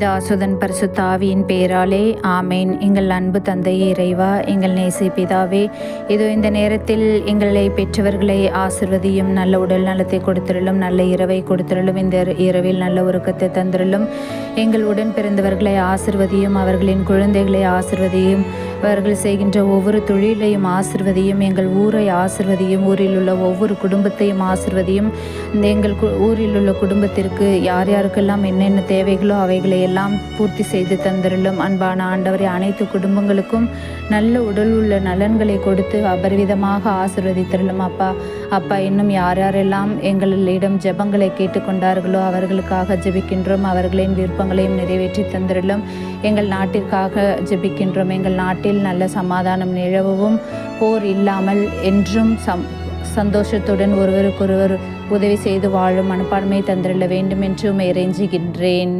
தாசுதன் பரிசுத்தாவியின் பெயராலே ஆமேன். எங்கள் அன்பு தந்தையே இறைவா எங்கள் நேசி பிதாவே இதோ இந்த நேரத்தில் எங்களை பெற்றவர்களை ஆசிர்வதியும் நல்ல உடல் நலத்தை கொடுத்திருளும் நல்ல இரவை கொடுத்திருளும் இந்த இரவில் நல்ல உருக்கத்தை தந்திருளும். எங்கள் உடன் பிறந்தவர்களை ஆசிர்வதியும் அவர்களின் குழந்தைகளை ஆசிர்வதியும் அவர்கள் செய்கின்ற ஒவ்வொரு தொழிலையும் ஆசிர்வதியும் எங்கள் ஊரை ஆசிர்வதியும் ஊரில் உள்ள ஒவ்வொரு குடும்பத்தையும் ஆசிர்வதியும் இந்த எங்கள் கு- ஊரில் உள்ள குடும்பத்திற்கு யார் யாருக்கெல்லாம் என்னென்ன தேவைகளோ அவைகளை எல்லாம் பூர்த்தி செய்து தந்திருளும் அன்பான ஆண்டவரை அனைத்து குடும்பங்களுக்கும் நல்ல உடல் உள்ள நலன்களை கொடுத்து அபரிவிதமாக ஆசிர்வதித்திருளும் அப்பா. அப்பா இன்னும் யார் யாரெல்லாம் எங்களிடம் ஜெபங்களை கேட்டுக்கொண்டார்களோ அவர்களுக்காக ஜெபிக்கின்றோம். அவர்களின் விருப்பங்களையும் நிறைவேற்றி தந்திருளும். எங்கள் நாட்டிற்காக ஜெபிக்கின்றோம். எங்கள் நாட்டில் நல்ல சமாதானம் நிலவவும். போர் இல்லாமல் என்றும் சம் சந்தோஷத்துடன் ஒருவருக்கொருவர் உதவி செய்து வாழும் மனப்பான்மை தந்திருள்ள வேண்டும் என்று இறைஞ்சுகின்றேன்.